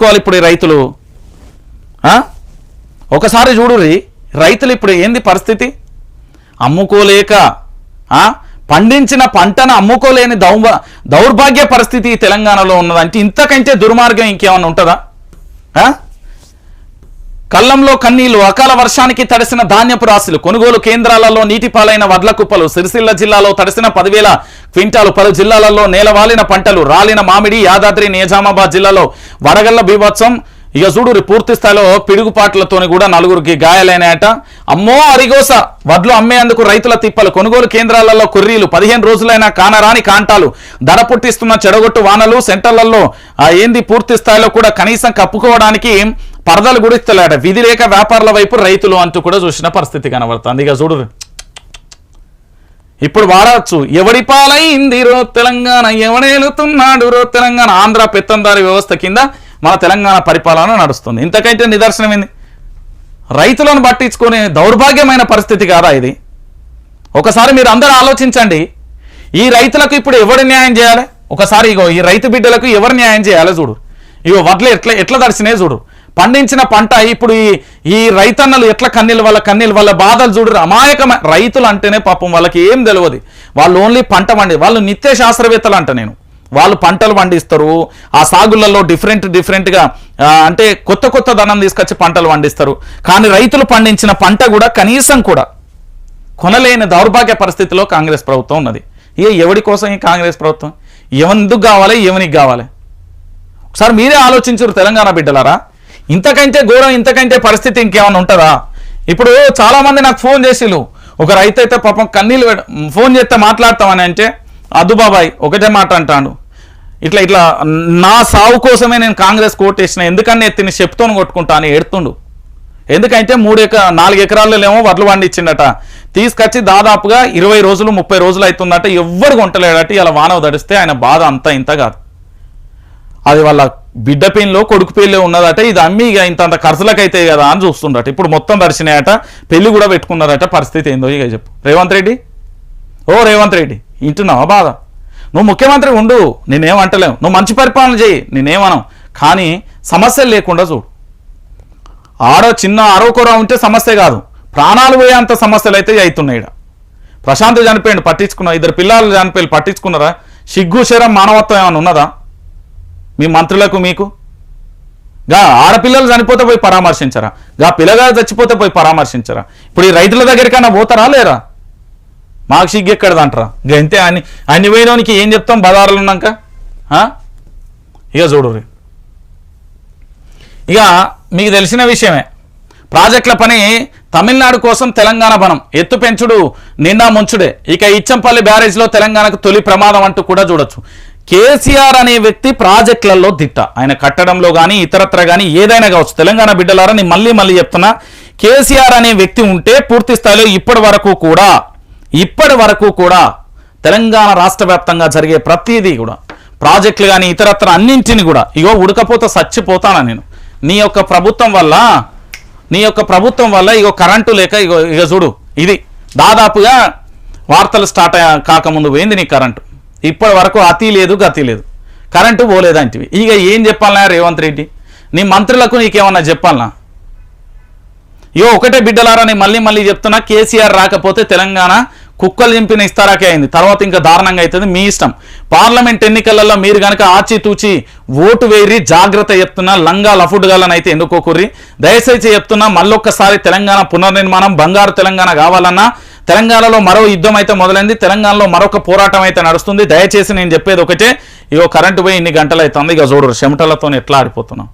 చేసుకోవాలి ఇప్పుడు ఈ రైతులు ఆ? ఒకసారి చూడుర్రి రైతులు ఇప్పుడు ఏంది పరిస్థితి అమ్ముకోలేక ఆ? పండించిన పంటను అమ్ముకోలేని దౌర్భ దౌర్భాగ్య పరిస్థితి తెలంగాణలో ఉన్నదంటే ఇంతకంటే దుర్మార్గం ఇంకేమన్నా ఉంటుందా కళ్ళంలో కన్నీళ్ళు అకాల వర్షానికి తడిసిన ధాన్యపు రాశులు కొనుగోలు కేంద్రాలలో నీటి పాలైన వడ్ల కుప్పలు సిరిసిల్ల జిల్లాలో తడిసిన పదివేల క్వింటాలు పలు జిల్లాలలో నేలవాలిన పంటలు రాలిన మామిడి యాదాద్రి నిజామాబాద్ జిల్లాలో వడగళ్ళ బీభత్సం. ఇక చూడు పూర్తి స్థాయిలో పిడుగుపాట్లతోని కూడా నలుగురికి గాయాలైనాయట. అమ్మో అరిగోస! వడ్లు అమ్మేందుకు రైతుల తిప్పలు. కొనుగోలు కేంద్రాలలో కుర్రీలు పదిహేను రోజులైనా కానరాని కాంటాలు. ధర పుట్టిస్తున్న చెడగొట్టు వానలు సెంటర్లలో ఆ ఏంది పూర్తి స్థాయిలో కూడా కనీసం కప్పుకోవడానికి పరదలు గుడిస్తలేట. విధి లేక వ్యాపారుల వైపు రైతులు అంటూ కూడా చూసిన పరిస్థితి కనబడుతుంది. ఇక చూడు. ఇప్పుడు వాడవచ్చు ఎవడి పాలైంది రో తెలంగాణ? ఎవడేలుతున్నాడు రో తెలంగాణ? ఆంధ్ర పెత్తందారి వ్యవస్థ కింద మన తెలంగాణ పరిపాలన నడుస్తుంది. ఇంతకైతే నిదర్శనం ఏంది? రైతులను పట్టించుకునే దౌర్భాగ్యమైన పరిస్థితి కాదా ఇది? ఒకసారి మీరు అందరూ ఆలోచించండి. ఈ రైతులకు ఇప్పుడు ఎవరు న్యాయం చేయాలి? ఒకసారి ఇగో ఈ రైతు బిడ్డలకు ఎవరు న్యాయం చేయాలి చూడు. ఇగో వడ్లు ఎట్లా ఎట్లా దర్శనే చూడు. పండించిన పంట ఇప్పుడు ఈ ఈ రైతన్నలు ఎట్లా కన్నీళ్ళ వాళ్ళ కన్నీళ్ళ వాళ్ళ బాధలు చూడరు అమాయకమైన రైతులు అంటేనే పాపం వాళ్ళకి ఏం తెలియదు వాళ్ళు ఓన్లీ పంట పండి వాళ్ళు నిత్య శాస్త్రవేత్తలు అంట నేను. వాళ్ళు పంటలు పండిస్తారు ఆ సాగులలో డిఫరెంట్ డిఫరెంట్గా అంటే కొత్త కొత్త ధనం తీసుకొచ్చి పంటలు పండిస్తారు కానీ రైతులు పండించిన పంట కూడా కనీసం కూడా కొనలేని దౌర్భాగ్య పరిస్థితిలో కాంగ్రెస్ ప్రభుత్వం ఉన్నది. ఇక ఎవడి కోసం ఈ కాంగ్రెస్ ప్రభుత్వం? ఎవరెందుకు కావాలి ఎవనికి కావాలి? ఒకసారి మీరే ఆలోచించరు తెలంగాణ బిడ్డలారా? ఇంతకంటే ఘోరం ఇంతకంటే పరిస్థితి ఇంకేమైనా ఉంటుందా? ఇప్పుడు చాలామంది నాకు ఫోన్ చేసిళ్ళు ఒక రైతు అయితే పాపం కన్నీళ్ళు ఫోన్ చేస్తే మాట్లాడతామని అంటే అద్దు బాబాయ్ ఒకటే మాట అంటాడు. ఇట్లా ఇట్లా నా సావు కోసమే నేను కాంగ్రెస్ కోటేసిన ఎందుకని ఎత్తిని చెప్తోని కొట్టుకుంటా అని ఎడుతుండు ఎందుకంటే మూడు ఎకరా నాలుగు ఎకరాలలోనేమో వడ్లు పండించిండట. తీసుకొచ్చి దాదాపుగా ఇరవై రోజులు ముప్పై రోజులు అవుతుందట ఎవ్వరు కొంటలేడట ఇలా వానవ దడిస్తే ఆయన బాధ అంత ఇంత కాదు. అది వాళ్ళ బిడ్డ పెయిన్లో కొడుకు పెయిన్లో ఉన్నదట. ఇది అమ్మి ఇక ఇంత అంత ఖర్చులకు అయితే కదా అని చూస్తుండట ఇప్పుడు మొత్తం దర్శనాయట పెళ్ళి కూడా పెట్టుకున్నారట. పరిస్థితి ఏందో ఇక చెప్పు. రేవంత్ రెడ్డి? ఓ రేవంత్ రెడ్డి ఇంటున్నావా బాధ? నువ్వు ముఖ్యమంత్రి ఉండు నేనేమంటలేవు నువ్వు మంచి పరిపాలన చేయి నేనేమనం కానీ సమస్యలు లేకుండా చూడు. ఆరో చిన్న ఆరోకొర ఉంటే సమస్య కాదు. ప్రాణాలు పోయేంత సమస్యలు అయితే అవుతున్నాయి ప్రశాంత్ చనిపోయింది పట్టించుకున్నా ఇద్దరు పిల్లలు చనిపోయి పట్టించుకున్నారా? సిగ్గు శరం మానవత్వం ఏమైనా ఉన్నదా? మీ మంత్రులకు మీకు? గా ఆడపిల్లలు చనిపోతే పోయి పరామర్శించరా? గా పిల్లగాడు చచ్చిపోతే పోయి పరామర్శించరా? ఇప్పుడు ఈ రైతుల దగ్గరికైనా పోతారా లేరా? మాకు సిగ్గు ఎక్కడదంటారా ఇక అంతే అన్ని అన్ని పోయినోనికి ఏం చెప్తాం బదారులు ఉన్నాక? ఆ? ఇక చూడు ఇక మీకు తెలిసిన విషయమే. ప్రాజెక్టుల పని తమిళనాడు కోసం తెలంగాణ బనం. ఎత్తు పెంచుడు నిండా ముంచుడే. ఇక ఇచ్చంపల్లి బ్యారేజ్లో తెలంగాణకు తొలి ప్రమాదం అంటూ కూడా చూడొచ్చు. కేసీఆర్ అనే వ్యక్తి ప్రాజెక్టులలో దిట్ట. ఆయన కట్టడంలో కానీ ఇతరత్ర కానీ ఏదైనా కావచ్చు. తెలంగాణ బిడ్డలారా నేను మళ్ళీ మళ్ళీ చెప్తున్నా. కేసీఆర్ అనే వ్యక్తి ఉంటే పూర్తి స్థాయిలో ఇప్పటి వరకు కూడా ఇప్పటి వరకు కూడా తెలంగాణ రాష్ట్ర వ్యాప్తంగా జరిగే ప్రతిదీ కూడా ప్రాజెక్టులు కానీ ఇతరత్ర అన్నింటిని కూడా ఇగో ఉడకపోతే చచ్చిపోతానా నేను? నీ యొక్క ప్రభుత్వం వల్ల నీ యొక్క ప్రభుత్వం వల్ల ఇగో కరెంటు లేక ఇగో ఇక చూడు ఇది దాదాపుగా వార్తలు స్టార్ట్ అయ్యా- కాకముందు పోయింది నీ కరెంటు. ఇప్పటి వరకు అతి లేదు గతి లేదు. కరెంటు పోలేదంటివి. ఇక ఏం చెప్పాలన్నా రేవంత్ రెడ్డి? నీ మంత్రులకు నీకేమన్నా చెప్పాలనా? ఇగో ఒకటే బిడ్డలారా నేను మళ్ళీ మళ్ళీ చెప్తున్నా కేసీఆర్ రాకపోతే తెలంగాణ కుక్కలు చింపిన ఇస్తారాకే అయింది. తర్వాత ఇంకా దారుణంగా అవుతుంది. మీ ఇష్టం. పార్లమెంట్ ఎన్నికలలో మీరు కనుక ఆచితూచి ఓటు వేరి జాగ్రత్త చెప్తున్నా లంగా లఫుడ్గాలని అయితే ఎన్నుకోకుర్రి దయచేసి చెప్తున్నా మళ్ళొక్కసారి తెలంగాణ పునర్నిర్మాణం బంగారు తెలంగాణ కావాలన్నా తెలంగాణలో మరో యుద్ధం అయితే మొదలైంది. తెలంగాణలో మరొక పోరాటం అయితే నడుస్తుంది. దయచేసి నేను చెప్పేది ఒకటే. ఇగో కరెంటు పోయి ఇన్ని గంటలు అవుతుంది ఇక చూడరు చెమటలతో ఎట్లా ఆడిపోతున్నాం.